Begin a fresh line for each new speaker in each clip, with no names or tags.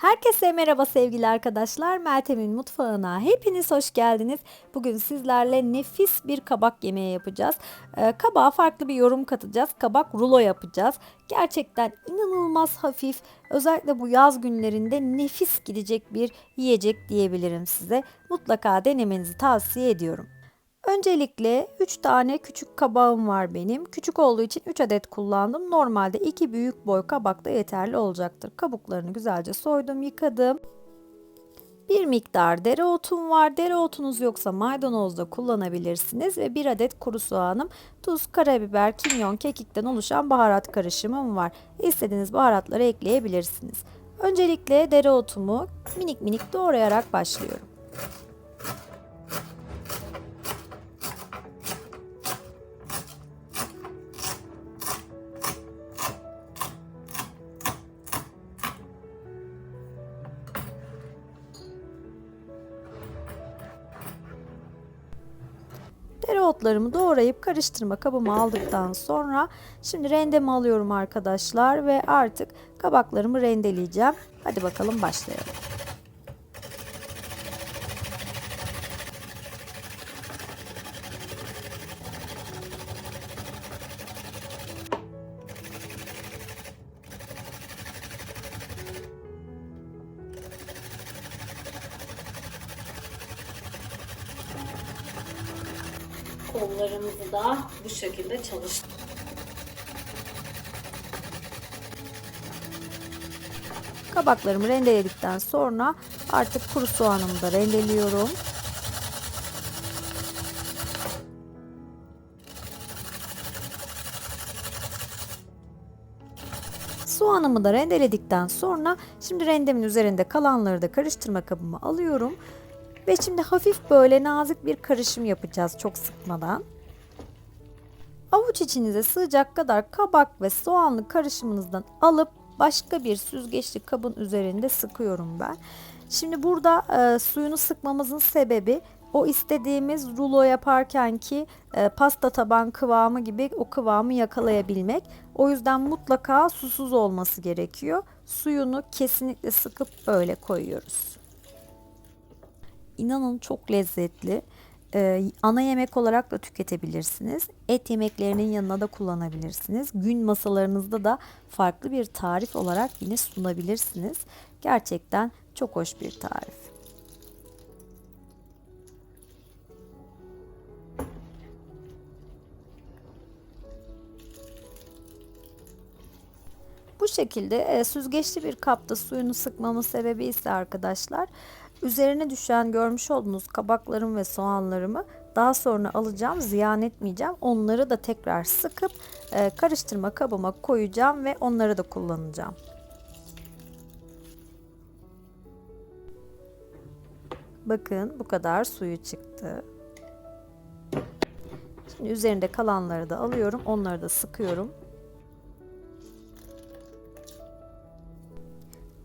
Herkese merhaba sevgili arkadaşlar. Meltem'in mutfağına hepiniz hoş geldiniz. Bugün sizlerle nefis bir kabak yemeği yapacağız. Ee, kabağa farklı bir yorum katacağız. Kabak rulo yapacağız. Gerçekten inanılmaz hafif. Özellikle bu yaz günlerinde nefis gidecek bir yiyecek diyebilirim size. Mutlaka denemenizi tavsiye ediyorum. Öncelikle 3 tane küçük kabağım var benim. Küçük olduğu için 3 adet kullandım. Normalde 2 büyük boy kabak da yeterli olacaktır. Kabuklarını güzelce soydum, yıkadım. Bir miktar dereotum var. Dereotunuz yoksa maydanoz da kullanabilirsiniz. Ve bir adet kuru soğanım, tuz, karabiber, kimyon, kekikten oluşan baharat karışımım var. İstediğiniz baharatları ekleyebilirsiniz. Öncelikle dereotumu minik minik doğrayarak başlıyorum. Dereotlarımı doğrayıp karıştırma kabıma aldıktan sonra şimdi rendemi alıyorum arkadaşlar ve artık kabaklarımı rendeleyeceğim. Hadi bakalım başlayalım.
Kollarımızı da bu şekilde çalıştır.
Kabaklarımı rendeledikten sonra artık kuru soğanımı da rendeliyorum. Soğanımı da rendeledikten sonra şimdi rendemin üzerinde kalanları da karıştırma kabıma alıyorum. Ve şimdi hafif böyle nazik bir karışım yapacağız çok sıkmadan. Avuç içinize sığacak kadar kabak ve soğanlı karışımınızdan alıp başka bir süzgeçli kabın üzerinde sıkıyorum ben. Şimdi burada e, suyunu sıkmamızın sebebi o istediğimiz rulo yaparken ki e, pasta taban kıvamı gibi o kıvamı yakalayabilmek. O yüzden mutlaka susuz olması gerekiyor. Suyunu kesinlikle sıkıp böyle koyuyoruz. İnanın çok lezzetli. Ee, ana yemek olarak da tüketebilirsiniz. Et yemeklerinin yanına da kullanabilirsiniz. Gün masalarınızda da farklı bir tarif olarak yine sunabilirsiniz. Gerçekten çok hoş bir tarif. Bu şekilde e, süzgeçli bir kapta suyunu sıkmamın sebebi ise arkadaşlar üzerine düşen görmüş olduğunuz kabaklarım ve soğanlarımı daha sonra alacağım ziyan etmeyeceğim onları da tekrar sıkıp e, karıştırma kabıma koyacağım ve onları da kullanacağım. Bakın bu kadar suyu çıktı. Şimdi üzerinde kalanları da alıyorum onları da sıkıyorum.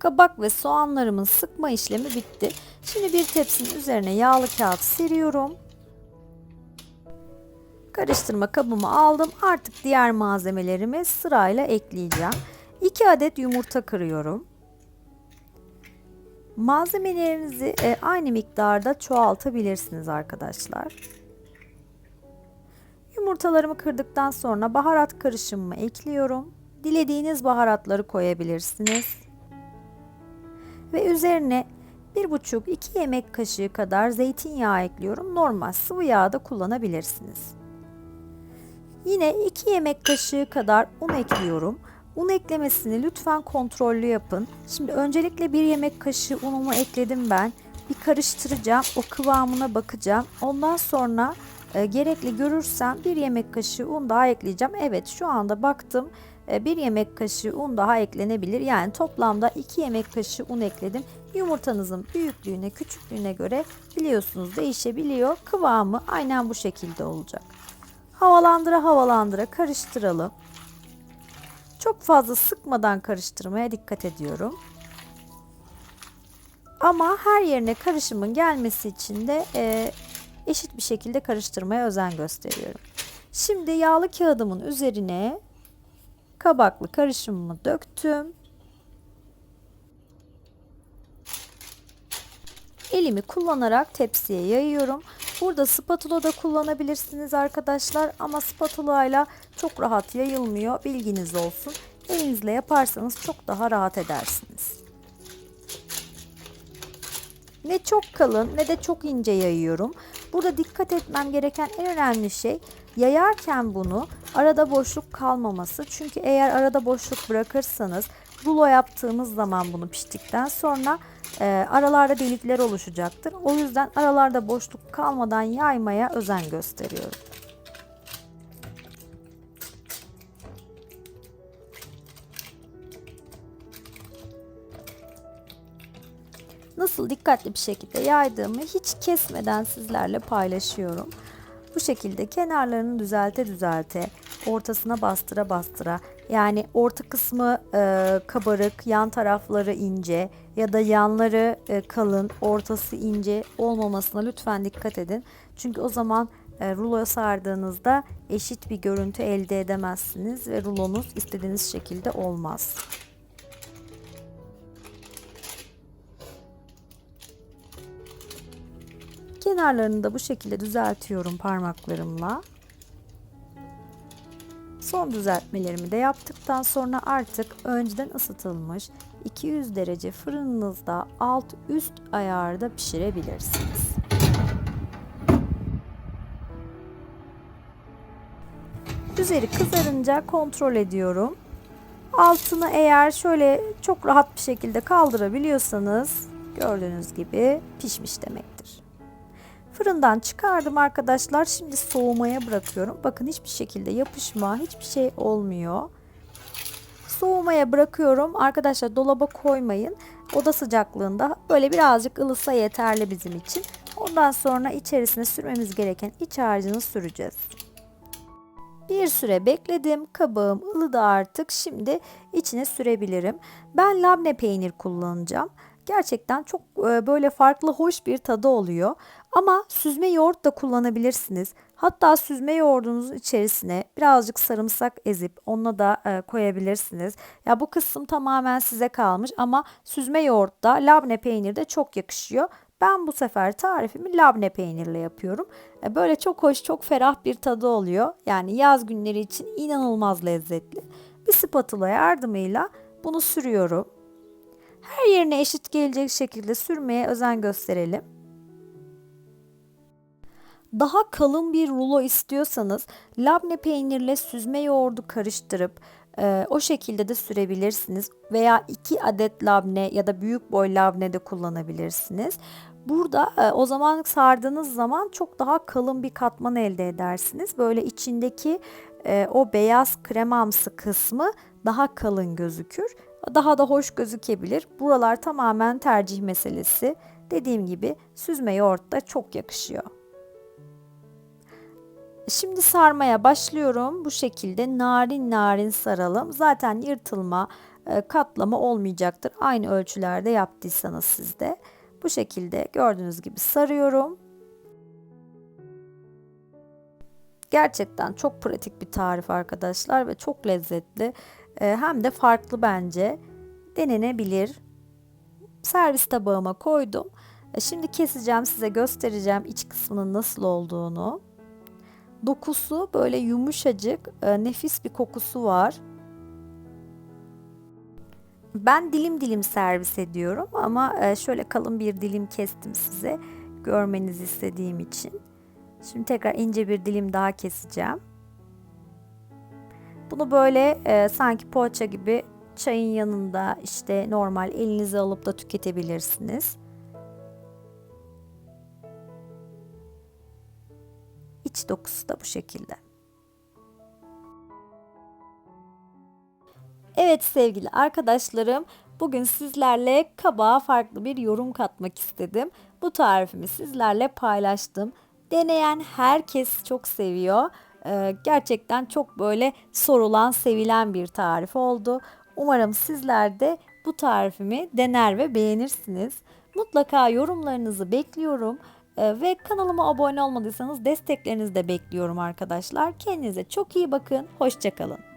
Kabak ve soğanlarımın sıkma işlemi bitti. Şimdi bir tepsinin üzerine yağlı kağıt seriyorum. Karıştırma kabımı aldım. Artık diğer malzemelerimi sırayla ekleyeceğim. 2 adet yumurta kırıyorum. Malzemelerinizi e, aynı miktarda çoğaltabilirsiniz arkadaşlar. Yumurtalarımı kırdıktan sonra baharat karışımımı ekliyorum. Dilediğiniz baharatları koyabilirsiniz ve üzerine 1,5-2 yemek kaşığı kadar zeytinyağı ekliyorum. Normal sıvı yağ da kullanabilirsiniz. Yine 2 yemek kaşığı kadar un ekliyorum. Un eklemesini lütfen kontrollü yapın. Şimdi öncelikle 1 yemek kaşığı unumu ekledim ben. Bir karıştıracağım. O kıvamına bakacağım. Ondan sonra e, gerekli görürsem 1 yemek kaşığı un daha ekleyeceğim. Evet şu anda baktım. 1 yemek kaşığı un daha eklenebilir. Yani toplamda 2 yemek kaşığı un ekledim. Yumurtanızın büyüklüğüne, küçüklüğüne göre biliyorsunuz değişebiliyor. Kıvamı aynen bu şekilde olacak. Havalandıra havalandıra karıştıralım. Çok fazla sıkmadan karıştırmaya dikkat ediyorum. Ama her yerine karışımın gelmesi için de e, eşit bir şekilde karıştırmaya özen gösteriyorum. Şimdi yağlı kağıdımın üzerine kabaklı karışımımı döktüm. elimi kullanarak tepsiye yayıyorum. Burada spatula da kullanabilirsiniz arkadaşlar ama spatula ile çok rahat yayılmıyor bilginiz olsun. Elinizle yaparsanız çok daha rahat edersiniz. Ne çok kalın ne de çok ince yayıyorum. Burada dikkat etmem gereken en önemli şey yayarken bunu arada boşluk kalmaması. Çünkü eğer arada boşluk bırakırsanız rulo yaptığımız zaman bunu piştikten sonra e, aralarda delikler oluşacaktır. O yüzden aralarda boşluk kalmadan yaymaya özen gösteriyorum. nasıl dikkatli bir şekilde yaydığımı hiç kesmeden sizlerle paylaşıyorum. Bu şekilde kenarlarını düzelte düzelte, ortasına bastıra bastıra, yani orta kısmı e, kabarık, yan tarafları ince ya da yanları e, kalın, ortası ince olmamasına lütfen dikkat edin. Çünkü o zaman e, ruloya sardığınızda eşit bir görüntü elde edemezsiniz ve rulonuz istediğiniz şekilde olmaz. Kenarlarını da bu şekilde düzeltiyorum parmaklarımla. Son düzeltmelerimi de yaptıktan sonra artık önceden ısıtılmış 200 derece fırınınızda alt üst ayarda pişirebilirsiniz. Üzeri kızarınca kontrol ediyorum. Altını eğer şöyle çok rahat bir şekilde kaldırabiliyorsanız gördüğünüz gibi pişmiş demektir. Fırından çıkardım arkadaşlar. Şimdi soğumaya bırakıyorum. Bakın hiçbir şekilde yapışma, hiçbir şey olmuyor. Soğumaya bırakıyorum. Arkadaşlar dolaba koymayın. Oda sıcaklığında böyle birazcık ılısa yeterli bizim için. Ondan sonra içerisine sürmemiz gereken iç harcını süreceğiz. Bir süre bekledim. Kabağım ılıdı artık. Şimdi içine sürebilirim. Ben labne peynir kullanacağım. Gerçekten çok e, böyle farklı hoş bir tadı oluyor. Ama süzme yoğurt da kullanabilirsiniz. Hatta süzme yoğurdunuzun içerisine birazcık sarımsak ezip onunla da e, koyabilirsiniz. Ya bu kısım tamamen size kalmış ama süzme yoğurt da labne peynir de çok yakışıyor. Ben bu sefer tarifimi labne peynirle yapıyorum. E, böyle çok hoş, çok ferah bir tadı oluyor. Yani yaz günleri için inanılmaz lezzetli. Bir spatula yardımıyla bunu sürüyorum. Her yerine eşit gelecek şekilde sürmeye özen gösterelim. Daha kalın bir rulo istiyorsanız labne peynirle süzme yoğurdu karıştırıp e, o şekilde de sürebilirsiniz. Veya 2 adet labne ya da büyük boy labne de kullanabilirsiniz. Burada e, o zaman sardığınız zaman çok daha kalın bir katman elde edersiniz. Böyle içindeki e, o beyaz kremamsı kısmı daha kalın gözükür. Daha da hoş gözükebilir. Buralar tamamen tercih meselesi. Dediğim gibi süzme yoğurt da çok yakışıyor. Şimdi sarmaya başlıyorum. Bu şekilde narin narin saralım. Zaten yırtılma, e, katlama olmayacaktır. Aynı ölçülerde yaptıysanız sizde. Bu şekilde gördüğünüz gibi sarıyorum. Gerçekten çok pratik bir tarif arkadaşlar ve çok lezzetli. E, hem de farklı bence. Denenebilir. Servis tabağıma koydum. E, şimdi keseceğim size göstereceğim iç kısmının nasıl olduğunu. Dokusu böyle yumuşacık, e, nefis bir kokusu var. Ben dilim dilim servis ediyorum ama e, şöyle kalın bir dilim kestim size görmenizi istediğim için. Şimdi tekrar ince bir dilim daha keseceğim. Bunu böyle e, sanki poğaça gibi çayın yanında işte normal elinize alıp da tüketebilirsiniz. İç dokusu da bu şekilde. Evet sevgili arkadaşlarım, bugün sizlerle kabağa farklı bir yorum katmak istedim. Bu tarifimi sizlerle paylaştım. Deneyen herkes çok seviyor. Ee, gerçekten çok böyle sorulan, sevilen bir tarif oldu. Umarım sizler de bu tarifimi dener ve beğenirsiniz. Mutlaka yorumlarınızı bekliyorum. Ee, ve kanalıma abone olmadıysanız desteklerinizi de bekliyorum arkadaşlar. Kendinize çok iyi bakın. Hoşçakalın.